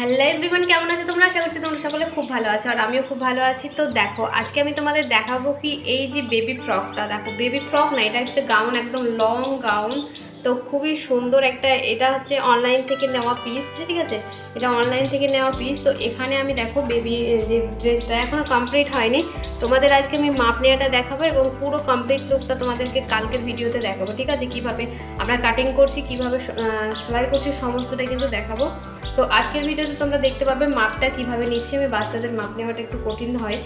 Hello everyone কেমন আছে তোমরা? আশা করছি তোমরা সকলে খুব ভালো আছো আর আমিও খুব ভালো আছি। তো দেখো, আজকে আমি তোমাদের দেখাবো কি এই যে বেবি ফ্রকটা দেখো বেবি ফ্রক না, এটা হচ্ছে গাউন একদম লং গাউন তো খুবই সুন্দর একটা, এটা হচ্ছে অনলাইন থেকে নেওয়া পিস ঠিক আছে? এটা অনলাইন থেকে নেওয়া পিস তো এখানে আমি দেখো বেবি যে ড্রেসটা এখনও কমপ্লিট হয়নি। তোমাদের আজকে আমি মাপ নেওয়াটা দেখাবো এবং পুরো কমপ্লিট লুকটা তোমাদেরকে কালকের ভিডিওতে দেখাবো, ঠিক আছে? কীভাবে আমরা কাটিং করছি, কীভাবে সেলাই করছি, সমস্তটা কিন্তু দেখাবো। তো আজকের ভিডিওতে তোমরা দেখতে পাবে মাপটা কীভাবে নিচ্ছি। আমি বাচ্চাদের মাপ নেওয়াটা একটু কঠিন হয়।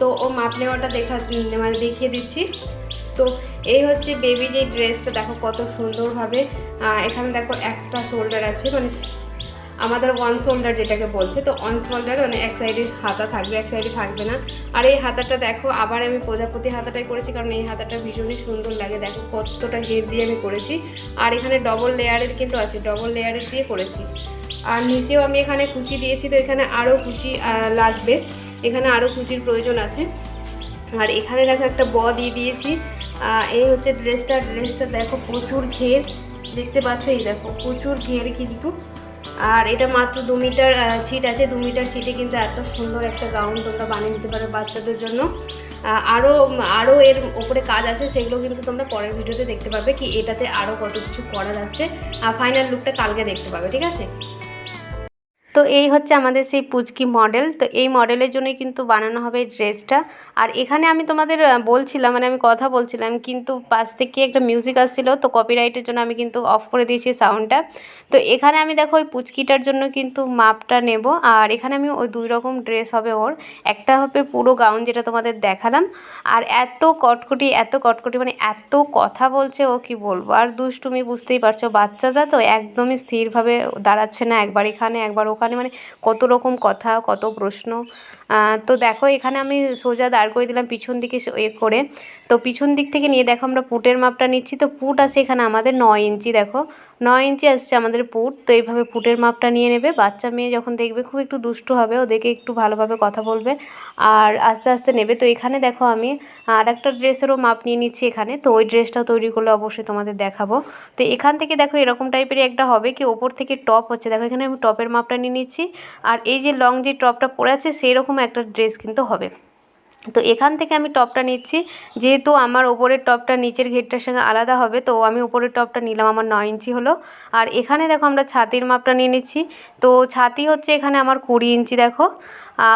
তো ও মাপ নেওয়াটা দেখা মানে দেখিয়ে দিচ্ছি। তো এই হচ্ছে বেবি যে ড্রেসটা, দেখো কত সুন্দরভাবে এখানে দেখো একটা শোল্ডার আছে মানে আমাদের ওয়ান শোল্ডার যেটাকে বলছে, তো ওয়ান শোল্ডার মানে এক সাইডে হাতা থাকবে, এক সাইডে থাকবে না। আর এই হাতাটা দেখো, আবার আমি প্রজাপতি হাতাটাই করেছি, কারণ এই হাতাটা ভীষণই সুন্দর লাগে, দেখো কতটা ঘের দিয়ে আমি করেছি। আর এখানে ডবল লেয়ারের কিন্তু আছে ডবল লেয়ারের দিয়ে করেছি। আর নিচেও আমি এখানে কুচি দিয়েছি, তো এখানে আরও কুচি লাগবে। এখানে আরও কুচির প্রয়োজন আছে। আর এখানে দেখো একটা ব দিয়ে দিয়েছি। এই হচ্ছে ড্রেসটা। ড্রেসটা দেখো প্রচুর ঘের। দেখতে পাচ্ছ? এই দেখো, প্রচুর ঘের কিন্তু। আর এটা মাত্র দু মিটার ছিট আছে। দু মিটার ছিটে কিন্তু এত সুন্দর একটা গাউন তোমরা বানিয়ে নিতে পারো বাচ্চাদের জন্য। আরও আরও এর ওপরে কাজ আছে, সেগুলো কিন্তু তোমরা পরের ভিডিওতে দেখতে পাবে কি এটাতে আরও কত কিছু করা যাচ্ছে আর ফাইনাল লুকটা কালকে দেখতে পাবে, ঠিক আছে? তো এই হচ্ছে আমাদের সেই পুচকি মডেল তো এই মডেলের জন্যই কিন্তু বানানো হবে এই ড্রেসটা আর এখানে আমি তোমাদের বলছিলাম মানে আমি কথা বলছিলাম, কিন্তু পাশ থেকে একটা মিউজিক আসছিল, তো কপিরাইটের জন্য আমি কিন্তু অফ করে দিয়েছি সাউন্ডটা তো এখানে আমি দেখো ওই পুচকিটার জন্য কিন্তু মাপটা নেব, আর এখানে আমি ওই দুই রকম ড্রেস হবে ওর। একটা হবে পুরো গাউন যেটা তোমাদের দেখালাম, আর এত কটকটি এত কটকটি মানে এত কথা বলছে ও, কি বলব? আর দুষ্টুমি বুঝতেই পারছ, বাচ্চারা তো একদমই স্থিরভাবে দাঁড়াচ্ছে না, একবার এখানে, একবার ওখানে মানে কত রকম কথা, কত প্রশ্ন। তো দেখো, এখানে আমি সোজা দাঁড় করে দিলাম পিছন দিকে এ করে। তো পিছন দিক থেকে নিয়ে দেখো আমরা পুটের মাপটা নিচ্ছি। তো পুট আছে এখানে আমাদের নয় ইঞ্চি, দেখো। নয় ইঞ্চি আসছে আমাদের পুট। তো এইভাবে পুটের মাপটা নিয়ে নেবে। বাচ্চা মেয়ে যখন দেখবে, খুব একটু দুষ্টু হবে। ওদেরকে একটু ভালোভাবে কথা বলবে। আর আস্তে আস্তে নেবে। তো এখানে দেখো আমি আর একটা ড্রেসেরও মাপ নিয়ে নিচ্ছি এখানে। তো ওই ড্রেসটা তৈরি করলে অবশ্যই তোমাদের দেখাবো। তো এখান থেকে দেখো এরকম টাইপেরই একটা হবে কি, ওপর থেকে টপ হচ্ছে। দেখো এখানে আমি টপের মাপটা নিচ্ছি। আর এই যে লং যে টপটা পরে আছে সেই রকম একটা ড্রেস কিন্তু হবে। তো এখান থেকে আমি টপটা নিচ্ছি। যেহেতু আমার ওপরের টপটা নিচের ঘেরটার সঙ্গে আলাদা হবে, তো আমি ওপরের টপটা নিলাম আমার নয় ইঞ্চি হলো। আর এখানে দেখো আমরা ছাতির মাপটা নিয়ে নিচ্ছি। তো ছাতি হচ্ছে এখানে আমার কুড়ি ইঞ্চি দেখো।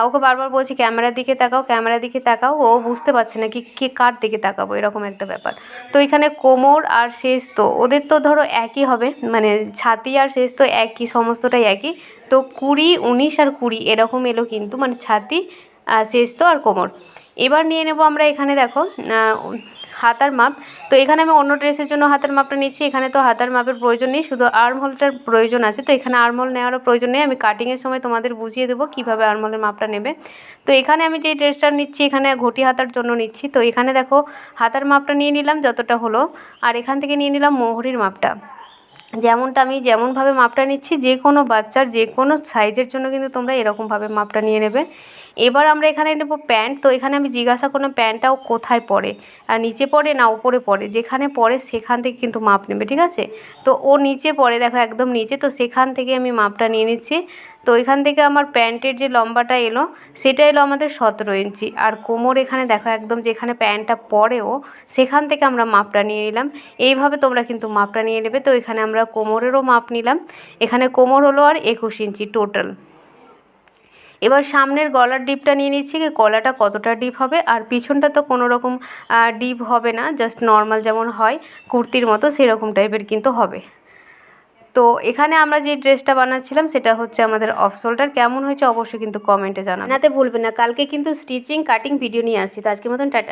ওকে বারবার বলছি ক্যামেরার দিকে তাকাও, ক্যামেরার দিকে তাকাও। ও বুঝতে পারছে না কি কি কার দিকে তাকাবো, এরকম একটা ব্যাপার। তো এখানে কোমর আর শেষ তো, ওদের তো ধরো একই হবে মানে ছাতি আর শেষ তো একই, সমস্তটাই একই। তো কুড়ি, উনিশ আর কুড়ি এরকম এলো কিন্তু মানে ছাতি শেষ তো আর কোমর। এবার নিয়ে নেব আমরা এখানে দেখো হাতার মাপ। তো এখানে আমি অন্য ড্রেসের জন্য হাতের মাপটা নিচ্ছি, এখানে তো হাতার মাপের প্রয়োজন নেই, শুধু আর্ম হোলটার প্রয়োজন আছে। তো এখানে আর্ম হোল নেওয়ারও প্রয়োজন নেই, আমি কাটিংয়ের সময় তোমাদের বুঝিয়ে দেবো কীভাবে আর্ম হোলের মাপটা নেবে। তো এখানে আমি যে ড্রেসটা নিচ্ছি, এখানে ঘটি হাতার জন্য নিচ্ছি। তো এখানে দেখো, হাতার মাপটা নিয়ে নিলাম যতটা হলো, আর এখান থেকে নিয়ে নিলাম মোহরির মাপটা। যেমনটা আমি যেমনভাবে মাপটা নিচ্ছি, যে কোনো বাচ্চার যে কোনো সাইজের জন্য কিন্তু তোমরা এরকমভাবে মাপটা নিয়ে নেবে। এবার আমরা এখানে নেব প্যান্ট। তো এখানে আমি জিজ্ঞাসা করলাম, প্যান্টটাও কোথায় পড়ে? আর নিচে পড়ে না উপরে পড়ে? যেখানে পড়ে সেখান থেকে কিন্তু মাপ নেবে, ঠিক আছে? তো ও নিচে পড়ে, দেখো একদম নিচে। তো সেখান থেকে আমি মাপটা নিয়ে নিচ্ছি। তো এখান থেকে আমার প্যান্টের যে লম্বাটা এলো, সেটা এলো আমাদের সতেরো ইঞ্চি। আর কোমর এখানে দেখো একদম যেখানে প্যান্টটা পরেও সেখান থেকে আমরা মাপটা নিয়ে নিলাম। এইভাবে তোমরা কিন্তু মাপটা নিয়ে নেবে। তো এখানে আমরা কোমরেরও মাপ নিলাম। এখানে কোমর হলো আর একুশ ইঞ্চি টোটাল। এবার সামনের গলার ডিপটা নিয়ে নিচ্ছি কি, গলাটা কতটা ডিপ হবে? আর পিছনটা তো কোনো রকম ডিপ হবে না, জাস্ট নর্মাল যেমন হয়, কুর্তির মতো সেরকম টাইপের কিন্তু হবে। তো এখানে আমরা যে ড্রেসটা বানাচ্ছিলাম, সেটা হচ্ছে আমাদের অফ শোল্ডার কেমন হয়েছে অবশ্যই কিন্তু কমেন্টে জানাবেন জানাতে ভুলবেন না। কালকে কিন্তু স্টিচিং কাটিং ভিডিও নিয়ে আসছি। তো আজকের মতন টাটা।